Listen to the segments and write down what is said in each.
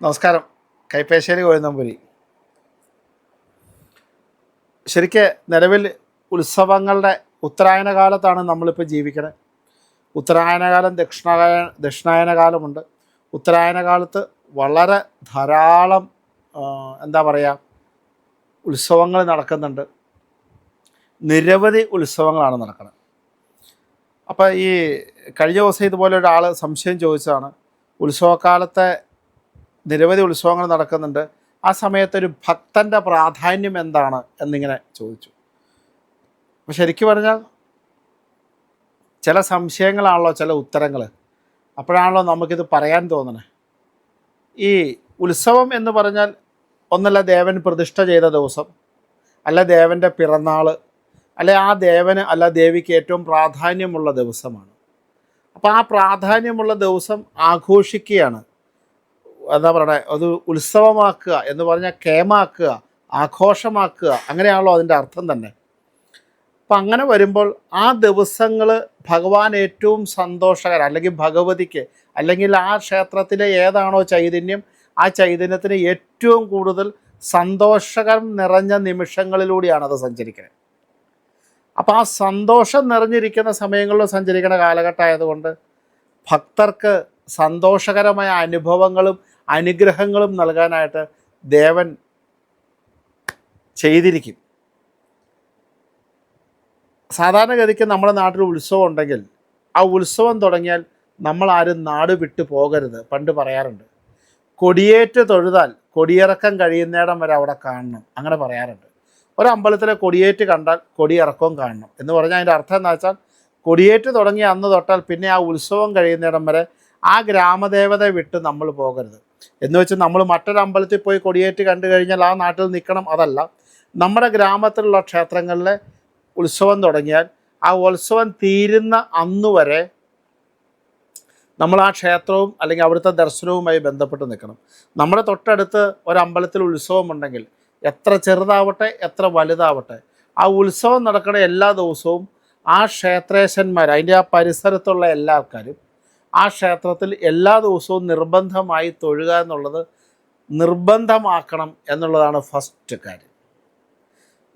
നമസ്കാരം. കൈപ്പേശ്ശേരി കോഴിനമ്പൂരി. ശരിക്ക് നിലവിൽ ഉത്സവങ്ങളുടെ ഉത്തരായന കാലത്താണ് നമ്മളിപ്പോൾ ജീവിക്കുന്നത് ഉത്തരായനകാലം ദക്ഷിണായ കാലമുണ്ട് ഉത്തരായന കാലത്ത് വളരെ ധാരാളം എന്താ പറയുക ഉത്സവങ്ങൾ നടക്കുന്നുണ്ട്. നിരവധി ഉത്സവങ്ങളാണ് നടക്കുന്നത് അപ്പോൾ ഈ കഴിഞ്ഞ ദിവസം ഇതുപോലെ ഒരാൾ സംശയം ചോദിച്ചതാണ്. ഉത്സവകാലത്തെ നിരവധി ഉത്സവങ്ങൾ നടക്കുന്നുണ്ട്. ആ സമയത്ത് ഒരു ഭക്തന്റെ പ്രാധാന്യം എന്താണ് എന്നിങ്ങനെ ചോദിച്ചു. അപ്പം ശരിക്കും പറഞ്ഞാൽ ചില സംശയങ്ങളാണല്ലോ ചില ഉത്തരങ്ങൾ. അപ്പോഴാണല്ലോ നമുക്കിത് പറയാൻ തോന്നണേ. ഈ ഉത്സവം എന്ന് പറഞ്ഞാൽ ഒന്നല്ല ദേവൻ പ്രതിഷ്ഠ ചെയ്ത ദിവസം അല്ല ദേവന്റെ പിറന്നാൾ അല്ലെ ആ ദേവന് അല്ല ദേവിക്ക് ഏറ്റവും പ്രാധാന്യമുള്ള ദിവസമാണ്. അപ്പോൾ ആ പ്രാധാന്യമുള്ള ദിവസം ആഘോഷിക്കുകയാണ്. എന്താ പറയണേ അത് ഉത്സവമാക്കുക എന്ന് പറഞ്ഞാൽ കേമാക്കുക ആഘോഷമാക്കുക അങ്ങനെയാണല്ലോ അതിന്റെ അർത്ഥം തന്നെ. അപ്പം അങ്ങനെ വരുമ്പോൾ ആ ദിവസങ്ങൾ ഭഗവാൻ ഏറ്റവും സന്തോഷകര അല്ലെങ്കിൽ ഭഗവതിക്ക് അല്ലെങ്കിൽ ആ ക്ഷേത്രത്തിലെ ഏതാണോ ചൈതന്യം ആ ചൈതന്യത്തിന് ഏറ്റവും കൂടുതൽ സന്തോഷകരം നിറഞ്ഞ നിമിഷങ്ങളിലൂടെയാണ് അത് സഞ്ചരിക്കുന്നത്. അപ്പോൾ ആ സന്തോഷം നിറഞ്ഞിരിക്കുന്ന സമയങ്ങളിൽ സഞ്ചരിക്കുന്ന കാലഘട്ടമായതുകൊണ്ട് ഭക്തർക്ക് സന്തോഷകരമായ അനുഭവങ്ങളും അനുഗ്രഹങ്ങളും നൽകാനായിട്ട് ദേവൻ ചെയ്തിരിക്കും. സാധാരണഗതിക്ക് നമ്മുടെ നാട്ടിൽ ഉത്സവം ഉണ്ടെങ്കിൽ ആ ഉത്സവം തുടങ്ങിയാൽ നമ്മൾ ആരും നാട് വിട്ടു പോകരുത് പണ്ട് പറയാറുണ്ട്. കൊടിയേറ്റ് തൊഴുതാൽ കൊടിയിറക്കം കഴിയുന്നിടം വരെ അവിടെ കാണണം അങ്ങനെ പറയാറുണ്ട്. ഒരമ്പലത്തിലെ കൊടിയേറ്റ് കണ്ടാൽ കൊടിയിറക്കവും കാണണം എന്ന് പറഞ്ഞാൽ അതിന്റെ അർത്ഥം എന്താ വെച്ചാൽ കൊടിയേറ്റ് തുടങ്ങി അന്ന് തൊട്ടാൽ പിന്നെ ആ ഉത്സവം കഴിയുന്നിടം വരെ ആ ഗ്രാമദേവതയെ വിട്ട് നമ്മൾ പോകരുത്. എന്ന് വെച്ച് നമ്മൾ മറ്റൊരു അമ്പലത്തിൽ പോയി കൊടിയേറ്റ് കണ്ടു കഴിഞ്ഞാൽ ആ നാട്ടിൽ നിൽക്കണം അതല്ല. നമ്മുടെ ഗ്രാമത്തിലുള്ള ക്ഷേത്രങ്ങളിലെ ഉത്സവം തുടങ്ങിയാൽ ആ ഉത്സവം തീരുന്ന അന്ന് വരെ നമ്മൾ ആ ക്ഷേത്രവും അല്ലെങ്കിൽ അവിടുത്തെ ദർശനവുമായി ബന്ധപ്പെട്ട് നിൽക്കണം. നമ്മുടെ തൊട്ടടുത്ത് ഒരമ്പലത്തിൽ ഉത്സവമുണ്ടെങ്കിൽ എത്ര ചെറുതാവട്ടെ എത്ര വലുതാവട്ടെ ആ ഉത്സവം നടക്കുന്ന എല്ലാ ദിവസവും ആ ക്ഷേത്രേശന്മാർ അതിന്റെ ആ പരിസരത്തുള്ള എല്ലാ ആൾക്കാരും ആ ക്ഷേത്രത്തിൽ എല്ലാ ദിവസവും നിർബന്ധമായി തൊഴുക എന്നുള്ളത് നിർബന്ധമാക്കണം എന്നുള്ളതാണ് ഫസ്റ്റ് കാര്യം.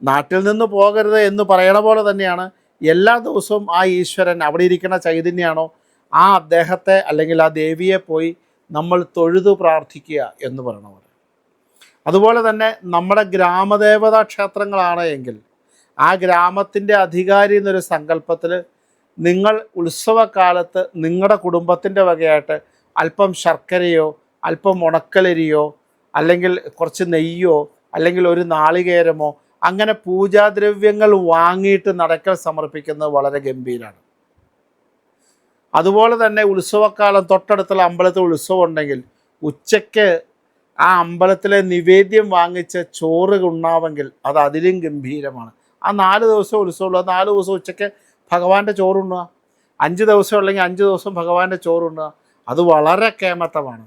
നാട്ടിൽ നിന്ന് പോകരുത് എന്ന് പറയണ പോലെ തന്നെയാണ് എല്ലാ ദിവസവും ആ ഈശ്വരൻ അവിടെ ഇരിക്കുന്ന ചൈതന്യമാണോ ആ അദ്ദേഹത്തെ അല്ലെങ്കിൽ ആ ദേവിയെ പോയി നമ്മൾ തൊഴുതു പ്രാർത്ഥിക്കുക എന്ന് പറയണ പോലെ. അതുപോലെ തന്നെ നമ്മുടെ ഗ്രാമദേവതാ ക്ഷേത്രങ്ങളാണ് എങ്കിൽ ആ ഗ്രാമത്തിന്റെ അധികാരി എന്നൊരു സങ്കല്പത്തിൽ നിങ്ങൾ ഉത്സവകാലത്ത് നിങ്ങളുടെ കുടുംബത്തിന്റെ വകയായിട്ട് അല്പം ശർക്കരയോ അല്പം ഉണക്കലരിയോ അല്ലെങ്കിൽ കുറച്ച് നെയ്യോ അല്ലെങ്കിൽ ഒരു നാളികേരമോ അങ്ങനെ പൂജാദ്രവ്യങ്ങൾ വാങ്ങിയിട്ട് നടക്കൽ സമർപ്പിക്കുന്നത് വളരെ ഗംഭീരമാണ് അതുപോലെ തന്നെ ഉത്സവക്കാലം തൊട്ടടുത്തുള്ള അമ്പലത്തിൽ ഉത്സവം ഉണ്ടെങ്കിൽ ഉച്ചയ്ക്ക് ആ അമ്പലത്തിലെ നിവേദ്യം വാങ്ങിച്ച് ചോറ് ഉണ്ണാമെങ്കിൽ അത് അതിലും ഗംഭീരമാണ്. ആ നാല് ദിവസം ഉത്സവമുള്ളൂ. നാല് ദിവസം ഉച്ചയ്ക്ക് ഭഗവാന്റെ ചോറുണ്ണുക. അഞ്ച് ദിവസം ഉള്ളെങ്കിൽ അഞ്ച് ദിവസം ഭഗവാന്റെ ചോറുണ്ണുക. അത് വളരെ കേമത്തമാണ്.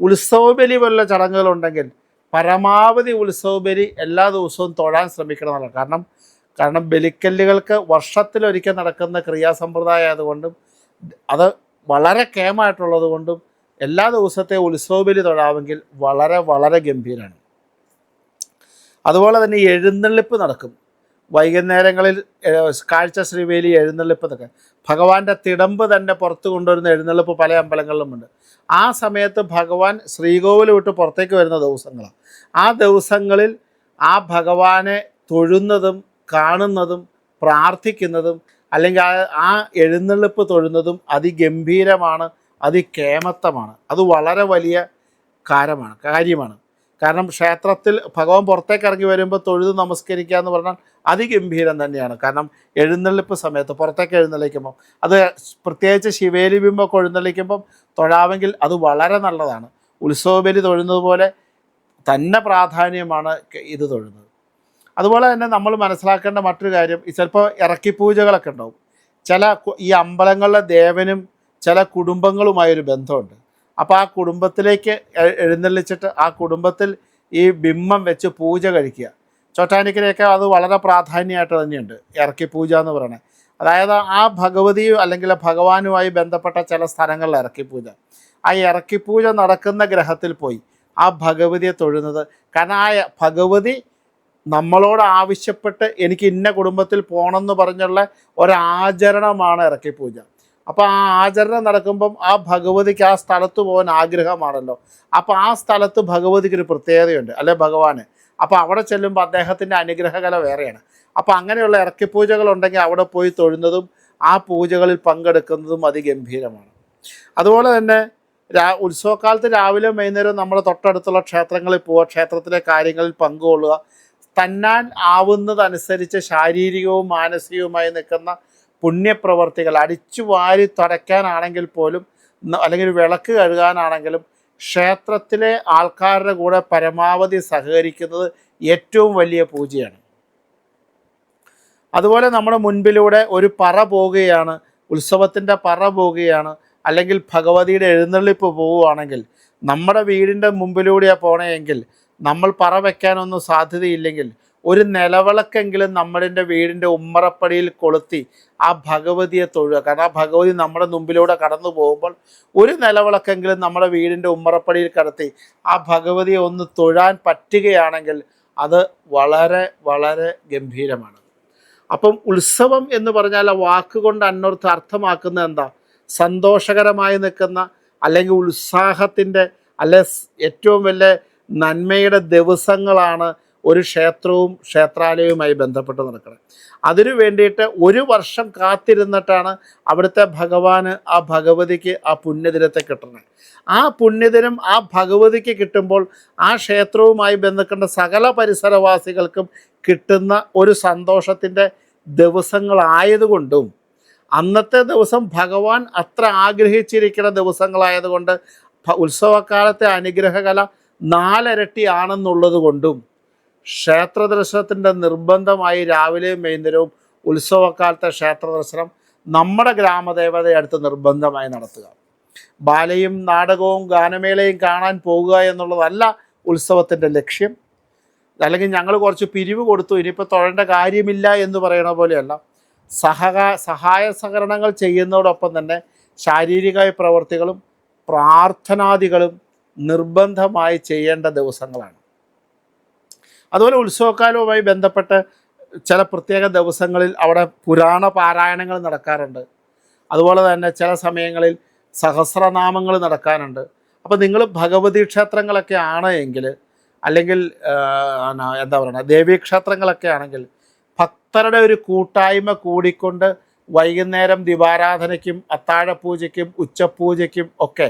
ഉത്സവബലി പോലുള്ള ചടങ്ങുകളുണ്ടെങ്കിൽ പരമാവധി ഉത്സവബലി എല്ലാ ദിവസവും തൊഴാൻ ശ്രമിക്കണമെന്നല്ല കാരണം കാരണം ബലിക്കല്ലുകൾക്ക് വർഷത്തിലൊരിക്കൽ നടക്കുന്ന ക്രിയാസമ്പ്രദായം ആയതുകൊണ്ടും അത് വളരെ കേമായിട്ടുള്ളത് കൊണ്ടും എല്ലാ ദിവസത്തെ ഉത്സവബലി തൊഴാമെങ്കിൽ വളരെ വളരെ ഗംഭീരമാണ്. അതുപോലെ തന്നെ എഴുന്നള്ളിപ്പ് നടക്കും. വൈകുന്നേരങ്ങളിൽ കാഴ്ച ശ്രീവേലി എഴുന്നള്ളിപ്പ് എന്നൊക്കെ ഭഗവാന്റെ തിടമ്പ് തന്നെ പുറത്ത് കൊണ്ടുവരുന്ന എഴുന്നള്ളിപ്പ് പല അമ്പലങ്ങളിലുമുണ്ട്. ആ സമയത്ത് ഭഗവാൻ ശ്രീകോവിൽ വിട്ട് പുറത്തേക്ക് വരുന്ന ദിവസങ്ങളാണ്. ആ ദിവസങ്ങളിൽ ആ ഭഗവാനെ തൊഴുന്നതും കാണുന്നതും പ്രാർത്ഥിക്കുന്നതും അല്ലെങ്കിൽ ആ എഴുന്നള്ളിപ്പ് തൊഴുന്നതും അതിഗംഭീരമാണ് അതികേമത്തമാണ് അത് വളരെ വലിയ കാര്യമാണ് കാര്യമാണ്. കാരണം ക്ഷേത്രത്തിൽ ഭഗവാൻ പുറത്തേക്ക് ഇറങ്ങി വരുമ്പോൾ തൊഴുത് നമസ്കരിക്കുക എന്ന് പറഞ്ഞാൽ അതിഗംഭീരം തന്നെയാണ്. കാരണം എഴുന്നള്ളിപ്പ് സമയത്ത് പുറത്തേക്ക് എഴുന്നള്ളിക്കുമ്പോൾ അത് പ്രത്യേകിച്ച് ശിവേലി ബിംബമൊക്കെ എഴുന്നള്ളിക്കുമ്പം തൊഴാമെങ്കിൽ അത് വളരെ നല്ലതാണ്. ഉത്സവബലി തൊഴുന്നത് പോലെ തന്നെ പ്രാധാന്യമാണ് ഇത് തൊഴുന്നത്. അതുപോലെ തന്നെ നമ്മൾ മനസ്സിലാക്കേണ്ട മറ്റൊരു കാര്യം ചിലപ്പോൾ ഇറക്കിപ്പൂജകളൊക്കെ ഉണ്ടാവും. ചില ഈ അമ്പലങ്ങളിലെ ദേവനും ചില കുടുംബങ്ങളുമായൊരു ബന്ധമുണ്ട്. അപ്പോൾ ആ കുടുംബത്തിലേക്ക് എഴുന്നള്ളിച്ചിട്ട് ആ കുടുംബത്തിൽ ഈ ബിംബം വെച്ച് പൂജ കഴിക്കുക. ചോറ്റാനിക്കരയൊക്കെ അത് വളരെ പ്രാധാന്യമായിട്ട് തന്നെയുണ്ട്. ഇറക്കി പൂജ എന്ന് പറയുന്നത് അതായത് ആ ഭഗവതിയും അല്ലെങ്കിൽ ഭഗവാനുമായി ബന്ധപ്പെട്ട ചില സ്ഥലങ്ങളിൽ ഇറക്കി പൂജ. ആ ഇറക്കിപ്പൂജ നടക്കുന്ന ഗ്രഹത്തിൽ പോയി ആ ഭഗവതിയെ തൊഴുന്നത്. കാരണം ആ ഭഗവതി നമ്മളോട് ആവശ്യപ്പെട്ട് എനിക്ക് ഇന്ന കുടുംബത്തിൽ പോകണമെന്ന് പറഞ്ഞുള്ള ഒരാചരണമാണ് ഇറക്കിപ്പൂജ അപ്പോൾ ആ ആചരണം നടക്കുമ്പം ആ ഭഗവതിക്ക് ആ സ്ഥലത്ത് പോകാൻ ആഗ്രഹമാണല്ലോ. അപ്പോൾ ആ സ്ഥലത്ത് ഭഗവതിക്ക് ഒരു പ്രത്യേകതയുണ്ട് അല്ലെ ഭഗവാന്? അപ്പോൾ അവിടെ ചെല്ലുമ്പോൾ അദ്ദേഹത്തിന്റെ അനുഗ്രഹകല വേറെയാണ്. അപ്പോൾ അങ്ങനെയുള്ള ഇറക്കി ഉണ്ടെങ്കിൽ അവിടെ പോയി തൊഴുന്നതും ആ പൂജകളിൽ പങ്കെടുക്കുന്നതും അതിഗംഭീരമാണ്. അതുപോലെ തന്നെ രാ ഉത്സവകാലത്ത് രാവിലെ വൈകുന്നേരം നമ്മൾ തൊട്ടടുത്തുള്ള ക്ഷേത്രങ്ങളിൽ പോവുക ക്ഷേത്രത്തിലെ കാര്യങ്ങളിൽ പങ്കുകൊള്ളുക. തന്നാൻ ആവുന്നതനുസരിച്ച് ശാരീരികവും മാനസികവുമായി നിൽക്കുന്ന പുണ്യപ്രവർത്തികൾ അടിച്ചു വാരി തുടയ്ക്കാനാണെങ്കിൽ പോലും അല്ലെങ്കിൽ വിളക്ക് കഴുകാനാണെങ്കിലും ക്ഷേത്രത്തിലെ ആൾക്കാരുടെ കൂടെ പരമാവധി സഹകരിക്കുന്നത് ഏറ്റവും വലിയ പൂജയാണ്. അതുപോലെ നമ്മുടെ മുൻപിലൂടെ ഒരു പറ പോവുകയാണ് ഉത്സവത്തിന്റെ പറ പോവുകയാണ് അല്ലെങ്കിൽ ഭഗവതിയുടെ എഴുന്നള്ളിപ്പ് പോവുകയാണെങ്കിൽ നമ്മുടെ വീടിന്റെ മുമ്പിലൂടെയാണ് പോണേയെങ്കിൽ നമ്മൾ പറ വയ്ക്കാനൊന്നും സാധ്യതയില്ലെങ്കിൽ ഒരു നിലവിളക്കെങ്കിലും നമ്മളിന്റെ വീടിന്റെ ഉമ്മറപ്പടിയിൽ കൊളുത്തി ആ ഭഗവതിയെ തൊഴുക. കാരണം ആ ഭഗവതി നമ്മുടെ മുമ്പിലൂടെ കടന്നു പോകുമ്പോൾ ഒരു നിലവിളക്കെങ്കിലും നമ്മുടെ വീടിന്റെ ഉമ്മറപ്പടിയിൽ കടത്തി ആ ഭഗവതിയെ ഒന്ന് തൊഴാൻ പറ്റുകയാണെങ്കിൽ അത് വളരെ വളരെ ഗംഭീരമാണ്. അപ്പം ഉത്സവം എന്ന് പറഞ്ഞാൽ ആ വാക്കുകൊണ്ട് അന്നോർത്ത് അർത്ഥമാക്കുന്നത് എന്താ? സന്തോഷകരമായി നിൽക്കുന്ന അല്ലെങ്കിൽ ഉത്സാഹത്തിന്റെ അല്ലെ ഏറ്റവും വലിയ നന്മയുടെ ദിവസങ്ങളാണ് ഒരു ക്ഷേത്രവും ക്ഷേത്രാലയവുമായി ബന്ധപ്പെട്ട് നടക്കുന്നത് അതിനു വേണ്ടിയിട്ട് ഒരു വർഷം കാത്തിരുന്നിട്ടാണ് അവിടുത്തെ ഭഗവാന് ആ ഭഗവതിക്ക് ആ പുണ്യദിനത്തെ കിട്ടുന്നത് ആ പുണ്യദിനം ആ ഭഗവതിക്ക് കിട്ടുമ്പോൾ ആ ക്ഷേത്രവുമായി ബന്ധപ്പെട്ട സകല പരിസരവാസികൾക്കും കിട്ടുന്ന ഒരു സന്തോഷത്തിന്റെ ദിവസങ്ങളായതുകൊണ്ടും അന്നത്തെ ദിവസം ഭഗവാൻ അത്ര ആഗ്രഹിച്ചിരിക്കുന്ന ദിവസങ്ങളായതുകൊണ്ട് ഉത്സവകാലത്തെ അനുഗ്രഹകല നാലരട്ടിയാണെന്നുള്ളത് കൊണ്ടും ക്ഷേത്ര ദർശനത്തിന്റെ നിർബന്ധമായി രാവിലെയും വൈകുന്നേരവും ഉത്സവക്കാലത്തെ ക്ഷേത്ര ദർശനം നമ്മുടെ ഗ്രാമദേവതയെ അടുത്ത് നിർബന്ധമായി നടത്തുക. ബാലയും നാടകവും ഗാനമേളയും കാണാൻ പോകുക എന്നുള്ളതല്ല ഉത്സവത്തിന്റെ ലക്ഷ്യം. അല്ലെങ്കിൽ ഞങ്ങൾ കുറച്ച് പിരിവ് കൊടുത്തു ഇനിയിപ്പോൾ തൊഴേണ്ട കാര്യമില്ല എന്ന് പറയണ പോലെയല്ല. സഹകാ സഹായ സഹകരണങ്ങൾ ചെയ്യുന്നതോടൊപ്പം തന്നെ ശാരീരിക പ്രവർത്തികളും പ്രാർത്ഥനാദികളും നിർബന്ധമായി ചെയ്യേണ്ട ദിവസങ്ങളാണ്. അതുപോലെ ഉത്സവകാലവുമായി ബന്ധപ്പെട്ട് ചില പ്രത്യേക ദിവസങ്ങളിൽ അവിടെ പുരാണ പാരായണങ്ങൾ നടക്കാറുണ്ട്. അതുപോലെ തന്നെ ചില സമയങ്ങളിൽ സഹസ്രനാമങ്ങൾ നടക്കാനുണ്ട്. അപ്പോൾ നിങ്ങൾ ഭഗവതി ക്ഷേത്രങ്ങളൊക്കെ ആണ് എങ്കിൽ അല്ലെങ്കിൽ എന്താ പറയുക ദേവീക്ഷേത്രങ്ങളൊക്കെ ആണെങ്കിൽ ഭക്തരുടെ ഒരു കൂട്ടായ്മ കൂടിക്കൊണ്ട് വൈകുന്നേരം ദിവാരാധനയ്ക്കും അത്താഴപൂജയ്ക്കും ഉച്ചപൂജയ്ക്കും ഒക്കെ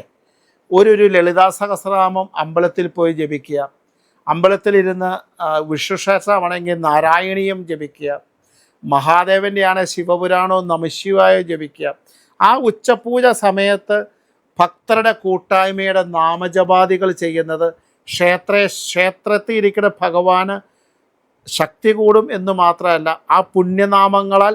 ഒരു ഒരു ലളിതാ സഹസ്രനാമം അമ്പലത്തിൽ പോയി ജപിക്കുക. അമ്പലത്തിലിരുന്ന് വിഷുശേഷമാണെങ്കിൽ നാരായണീയം ജപിക്കുക. മഹാദേവന്റെ ആണ് ശിവപുരാണോ നമശിവായോ ജപിക്കുക. ആ ഉച്ചപൂജ സമയത്ത് ഭക്തരുടെ കൂട്ടായ്മയുടെ നാമജപാദികൾ ചെയ്യുന്നത് ക്ഷേത്ര ക്ഷേത്രത്തിൽ ഇരിക്കുന്ന ഭഗവാന് ശക്തി കൂടും എന്ന് മാത്രമല്ല ആ പുണ്യനാമങ്ങളാൽ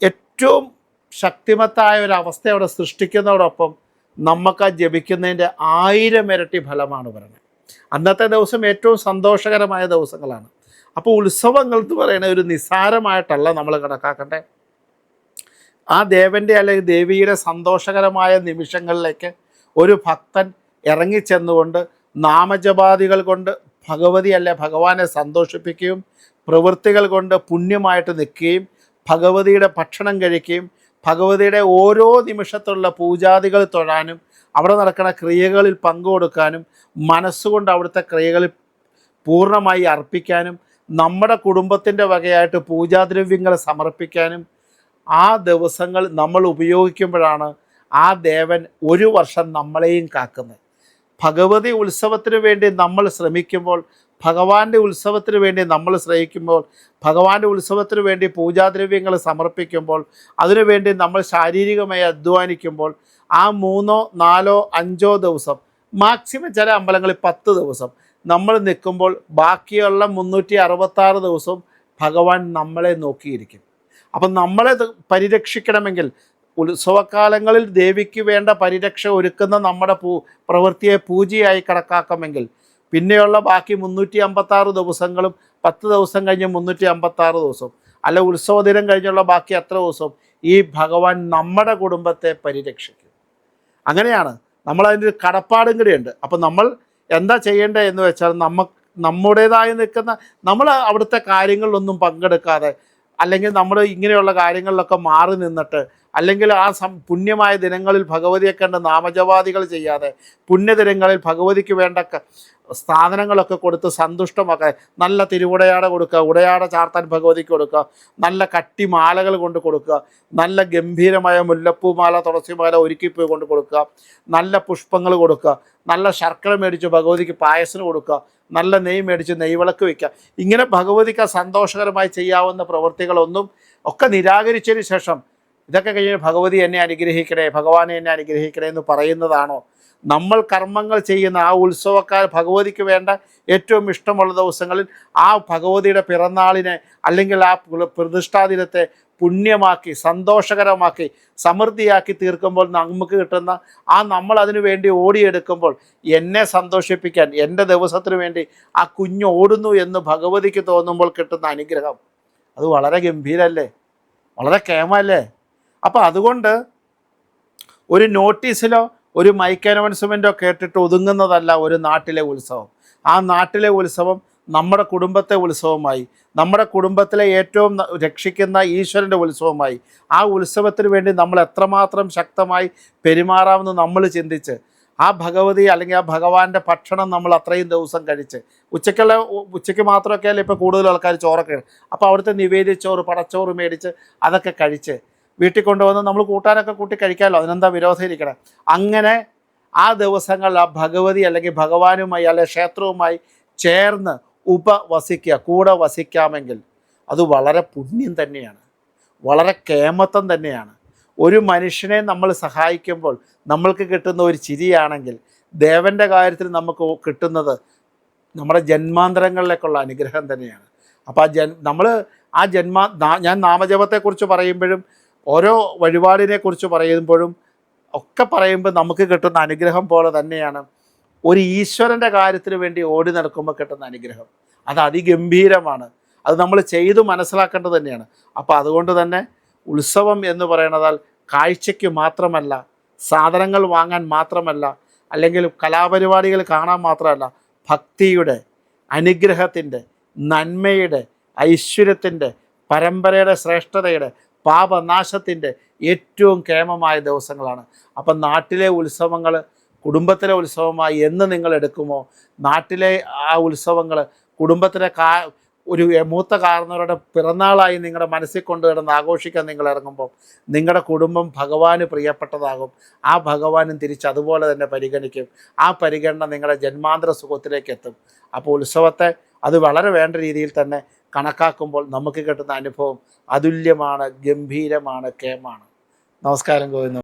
ഏറ്റവും ശക്തിമത്തായ ഒരു അവസ്ഥ അവിടെ സൃഷ്ടിക്കുന്നതോടൊപ്പം നമുക്ക് ആ ജപിക്കുന്നതിന്റെ ആയിരം ഇരട്ടി ഫലമാണ് പറയുന്നത് അന്നത്തെ ദിവസം ഏറ്റവും സന്തോഷകരമായ ദിവസങ്ങളാണ്. അപ്പോൾ ഉത്സവങ്ങൾ എന്ന് പറയുന്ന ഒരു നിസ്സാരമായിട്ടല്ല നമ്മൾ കണക്കാക്കണ്ടേ. ആ ദേവന്റെ അല്ലെങ്കിൽ ദേവിയുടെ സന്തോഷകരമായ നിമിഷങ്ങളിലേക്ക് ഒരു ഭക്തൻ ഇറങ്ങിച്ചെന്നുകൊണ്ട് നാമജപാദികൾ കൊണ്ട് ഭഗവതി അല്ലെ ഭഗവാനെ സന്തോഷിപ്പിക്കുകയും പ്രവൃത്തികൾ കൊണ്ട് പുണ്യമായിട്ട് നിൽക്കുകയും ഭഗവതിയുടെ ഭക്ഷണം കഴിക്കുകയും ഭഗവതിയുടെ ഓരോ നിമിഷത്തുള്ള പൂജാദികൾ തൊഴാനും അവിടെ നടക്കുന്ന ക്രിയകളിൽ പങ്കുകൊടുക്കാനും മനസ്സുകൊണ്ട് അവിടുത്തെ ക്രിയകളിൽ പൂർണമായി അർപ്പിക്കാനും നമ്മുടെ കുടുംബത്തിന്റെ വകയായിട്ട് പൂജാദ്രവ്യങ്ങൾ സമർപ്പിക്കാനും ആ ദിവസങ്ങൾ നമ്മൾ ഉപയോഗിക്കുമ്പോഴാണ് ആ ദേവൻ ഒരു വർഷം നമ്മളെയും കാക്കുന്നത്. ഭഗവതി ഉത്സവത്തിന് വേണ്ടി നമ്മൾ ശ്രമിക്കുമ്പോൾ ഭഗവാന്റെ ഉത്സവത്തിന് വേണ്ടി നമ്മൾ ശ്രമിക്കുമ്പോൾ ഭഗവാന്റെ ഉത്സവത്തിന് വേണ്ടി പൂജാദ്രവ്യങ്ങൾ സമർപ്പിക്കുമ്പോൾ അതിനുവേണ്ടി നമ്മൾ ശാരീരികമായി അധ്വാനിക്കുമ്പോൾ ആ മൂന്നോ നാലോ അഞ്ചോ ദിവസം മാക്സിമം ചില അമ്പലങ്ങളിൽ പത്ത് ദിവസം നമ്മൾ നിൽക്കുമ്പോൾ ബാക്കിയുള്ള മുന്നൂറ്റി അറുപത്താറ് ദിവസവും ഭഗവാൻ നമ്മളെ നോക്കിയിരിക്കും. അപ്പം നമ്മളെ പരിരക്ഷിക്കണമെങ്കിൽ ഉത്സവകാലങ്ങളിൽ ദേവിക്ക് വേണ്ട പരിരക്ഷ ഒരുക്കുന്ന നമ്മുടെ പൂ പ്രവൃത്തിയെ പൂജയായി കണക്കാക്കാമെങ്കിൽ പിന്നെയുള്ള ബാക്കി മുന്നൂറ്റി അമ്പത്താറ് ദിവസങ്ങളും പത്ത് ദിവസം കഴിഞ്ഞ് മുന്നൂറ്റി അമ്പത്താറ് ദിവസം അല്ല ഉത്സവ ദിനം കഴിഞ്ഞുള്ള ബാക്കി അത്ര ദിവസവും ഈ ഭഗവാൻ നമ്മുടെ കുടുംബത്തെ പരിരക്ഷിക്കും. അങ്ങനെയാണ്. നമ്മളതിന്റെ ഒരു കടപ്പാടും കൂടിയുണ്ട് അപ്പം നമ്മൾ എന്താ ചെയ്യേണ്ടത് എന്ന് വെച്ചാൽ നമ്മ നമ്മുടേതായി നിൽക്കുന്ന നമ്മൾ അവിടുത്തെ കാര്യങ്ങളിലൊന്നും പങ്കെടുക്കാതെ അല്ലെങ്കിൽ നമ്മൾ ഇങ്ങനെയുള്ള കാര്യങ്ങളിലൊക്കെ മാറി നിന്നിട്ട് അല്ലെങ്കിൽ ആ സം പുണ്യമായ ദിനങ്ങളിൽ ഭഗവതിയെ കണ്ട് നാമജവാദികൾ ചെയ്യാതെ പുണ്യദിനങ്ങളിൽ ഭഗവതിക്ക് വേണ്ട സ്ഥാനങ്ങളൊക്കെ കൊടുത്ത് സന്തുഷ്ടമൊക്കെ നല്ല തിരുവുടയാട കൊടുക്കുക ഉടയാട ചാർത്താൻ ഭഗവതിക്ക് കൊടുക്കുക നല്ല കട്ടി മാലകൾ കൊണ്ട് കൊടുക്കുക നല്ല ഗംഭീരമായ മുല്ലപ്പൂമാല തുളസിമാല ഒരുക്കിപ്പൂ കൊണ്ട് കൊടുക്കുക നല്ല പുഷ്പങ്ങൾ കൊടുക്കുക നല്ല ശർക്കര മേടിച്ച് ഭഗവതിക്ക് പായസം കൊടുക്കുക നല്ല നെയ്യ് മേടിച്ച് നെയ്വിളക്ക് വയ്ക്കുക ഇങ്ങനെ ഭഗവതിക്ക് സന്തോഷകരമായി ചെയ്യാവുന്ന പ്രവൃത്തികളൊന്നും ഒക്കെ നിരാകരിച്ചതിന് ശേഷം ഇതൊക്കെ കഴിഞ്ഞ് ഭഗവതി എന്നെ അനുഗ്രഹിക്കണേ ഭഗവാനെ എന്നെ അനുഗ്രഹിക്കണേ എന്ന് പറയുന്നതാണോ? നമ്മൾ കർമ്മങ്ങൾ ചെയ്യുന്ന ആ ഉത്സവക്കാർ ഭഗവതിക്ക് വേണ്ട ഏറ്റവും ഇഷ്ടമുള്ള ദിവസങ്ങളിൽ ആ ഭഗവതിയുടെ പിറന്നാളിനെ അല്ലെങ്കിൽ ആ പ്രതിഷ്ഠാദിനത്തെ പുണ്യമാക്കി സന്തോഷകരമാക്കി സമൃദ്ധിയാക്കി തീർക്കുമ്പോൾ നമുക്ക് കിട്ടുന്ന ആ നമ്മൾ അതിനു വേണ്ടി ഓടിയെടുക്കുമ്പോൾ എന്നെ സന്തോഷിപ്പിക്കാൻ എന്റെ ദിവസത്തിന് വേണ്ടി ആ കുഞ്ഞ് ഓടുന്നു എന്ന് ഭഗവതിക്ക് തോന്നുമ്പോൾ കിട്ടുന്ന അനുഗ്രഹം. അത് വളരെ ഗംഭീരല്ലേ? വളരെ കേമല്ലേ അപ്പോൾ അതുകൊണ്ട് ഒരു നോട്ടീസിലോ ഒരു മൈക്ക് അനൗൺസ്മെന്റോ കേട്ടിട്ട് ഒതുങ്ങുന്നതല്ല ഒരു നാട്ടിലെ ഉത്സവം. ആ നാട്ടിലെ ഉത്സവം നമ്മുടെ കുടുംബത്തെ ഉത്സവമായി നമ്മുടെ കുടുംബത്തിലെ ഏറ്റവും രക്ഷിക്കുന്ന ഈശ്വരന്റെ ഉത്സവമായി ആ ഉത്സവത്തിന് വേണ്ടി നമ്മൾ എത്രമാത്രം ശക്തമായി പെരുമാറാമെന്ന് നമ്മൾ ചിന്തിച്ച് ആ ഭഗവതി അല്ലെങ്കിൽ ആ ഭഗവാന്റെ ഭക്ഷണം നമ്മൾ അത്രയും ദിവസം കഴിച്ച് ഉച്ചയ്ക്കുള്ള ഉച്ചയ്ക്ക് മാത്രമൊക്കെ അല്ലേ ഇപ്പോൾ കൂടുതൽ ആൾക്കാർ ചോറൊക്കെ അപ്പോൾ അവിടുത്തെ നിവേദിച്ചോറ് പടച്ചോറ് മേടിച്ച് അതൊക്കെ കഴിച്ച് വീട്ടിൽ കൊണ്ടുവന്ന് നമ്മൾ കൂട്ടാനൊക്കെ കൂട്ടി കഴിക്കാമല്ലോ. അതിനെന്താ വിരോധം ഇരിക്കണം അങ്ങനെ ആ ദിവസങ്ങളിൽ ആ ഭഗവതി അല്ലെങ്കിൽ ഭഗവാനുമായി അല്ലെങ്കിൽ ക്ഷേത്രവുമായി ചേർന്ന് ഉപവസിക്കുക കൂടെ വസിക്കാമെങ്കിൽ അത് വളരെ പുണ്യം തന്നെയാണ്. വളരെ കേമത്വം തന്നെയാണ്. ഒരു മനുഷ്യനെ നമ്മൾ സഹായിക്കുമ്പോൾ നമ്മൾക്ക് കിട്ടുന്ന ഒരു ചിരിയാണെങ്കിൽ ദേവന്റെ കാര്യത്തിൽ നമുക്ക് കിട്ടുന്നത് നമ്മുടെ ജന്മാന്തരങ്ങളിലേക്കുള്ള അനുഗ്രഹം തന്നെയാണ്. അപ്പോൾ ആ ജൻ നമ്മൾ ആ ജന്മ ഞാൻ നാമജപത്തെക്കുറിച്ച് പറയുമ്പോഴും ഓരോ വഴിപാടിനെ കുറിച്ച് പറയുമ്പോഴും ഒക്കെ പറയുമ്പോൾ നമുക്ക് കിട്ടുന്ന അനുഗ്രഹം പോലെ തന്നെയാണ് ഒരു ഈശ്വരന്റെ കാര്യത്തിന് വേണ്ടി ഓടി നടക്കുമ്പോൾ കിട്ടുന്ന അനുഗ്രഹം. അത് അതിഗംഭീരമാണ്. അത് നമ്മൾ ചെയ്തു മനസ്സിലാക്കേണ്ടത് തന്നെയാണ്. അപ്പോൾ അതുകൊണ്ട് തന്നെ ഉത്സവം എന്ന് പറയുന്നതാൽ കാഴ്ചയ്ക്ക് മാത്രമല്ല സാധനങ്ങൾ വാങ്ങാൻ മാത്രമല്ല അല്ലെങ്കിൽ കലാപരിപാടികൾ കാണാൻ മാത്രമല്ല ഭക്തിയുടെ അനുഗ്രഹത്തിന്റെ നന്മയുടെ ഐശ്വര്യത്തിന്റെ പരമ്പരയുടെ ശ്രേഷ്ഠതയുടെ പാപനാശത്തിന്റെ ഏറ്റവും കേമമായ ദിവസങ്ങളാണ്. അപ്പം നാട്ടിലെ ഉത്സവങ്ങൾ കുടുംബത്തിലെ ഉത്സവമായി എന്ന് നിങ്ങൾ എടുക്കുമോ? നാട്ടിലെ ആ ഉത്സവങ്ങൾ കുടുംബത്തിലെ കാ ഒരു മൂത്ത കാരണവരുടെ പിറന്നാളായി നിങ്ങളുടെ മനസ്സിൽ കൊണ്ട് കിടന്ന് ആഘോഷിക്കാൻ നിങ്ങൾ ഇറങ്ങുമ്പോൾ നിങ്ങളുടെ കുടുംബം ഭഗവാന് പ്രിയപ്പെട്ടതാകും. ആ ഭഗവാനും തിരിച്ച് അതുപോലെ തന്നെ പരിഗണിക്കും. ആ പരിഗണന നിങ്ങളുടെ ജന്മാന്തര സുഖത്തിലേക്ക് എത്തും. അപ്പോൾ ഉത്സവത്തെ അത് വളരെ വേണ്ട രീതിയിൽ തന്നെ കണക്കാക്കുമ്പോൾ നമുക്ക് കിട്ടുന്ന അനുഭവം അതുല്യമാണ് ഗംഭീരമാണ് കേമാണ്. നമസ്കാരം ഗോവിന്ദ.